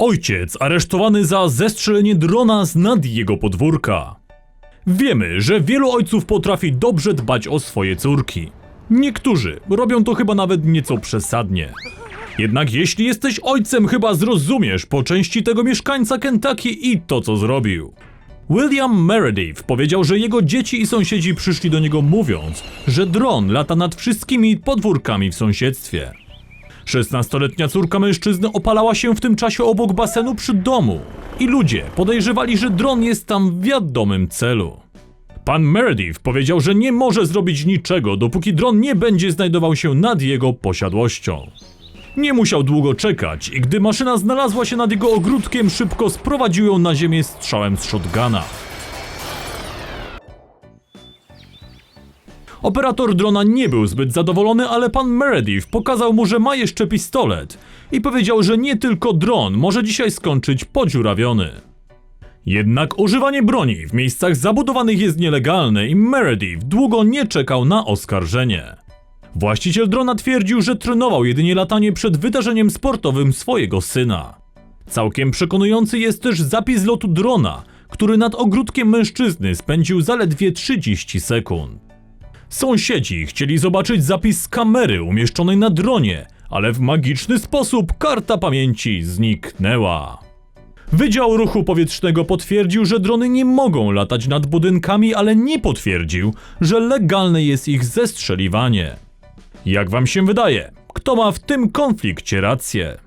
Ojciec aresztowany za zestrzelenie drona z nad jego podwórka. Wiemy, że wielu ojców potrafi dobrze dbać o swoje córki. Niektórzy robią to chyba nawet nieco przesadnie. Jednak jeśli jesteś ojcem, chyba zrozumiesz po części tego mieszkańca Kentucky i to, co zrobił. William Meredith powiedział, że jego dzieci i sąsiedzi przyszli do niego mówiąc, że dron lata nad wszystkimi podwórkami w sąsiedztwie. 16-letnia córka mężczyzny opalała się w tym czasie obok basenu przy domu i ludzie podejrzewali, że dron jest tam w wiadomym celu. Pan Meredith powiedział, że nie może zrobić niczego, dopóki dron nie będzie znajdował się nad jego posiadłością. Nie musiał długo czekać i gdy maszyna znalazła się nad jego ogródkiem, szybko sprowadził ją na ziemię strzałem z shotguna. Operator drona nie był zbyt zadowolony, ale pan Meredith pokazał mu, że ma jeszcze pistolet i powiedział, że nie tylko dron może dzisiaj skończyć podziurawiony. Jednak używanie broni w miejscach zabudowanych jest nielegalne i Meredith długo nie czekał na oskarżenie. Właściciel drona twierdził, że trenował jedynie latanie przed wydarzeniem sportowym swojego syna. Całkiem przekonujący jest też zapis lotu drona, który nad ogródkiem mężczyzny spędził zaledwie 30 sekund. Sąsiedzi chcieli zobaczyć zapis z kamery umieszczonej na dronie, ale w magiczny sposób karta pamięci zniknęła. Wydział Ruchu Powietrznego potwierdził, że drony nie mogą latać nad budynkami, ale nie potwierdził, że legalne jest ich zestrzeliwanie. Jak wam się wydaje, kto ma w tym konflikcie rację?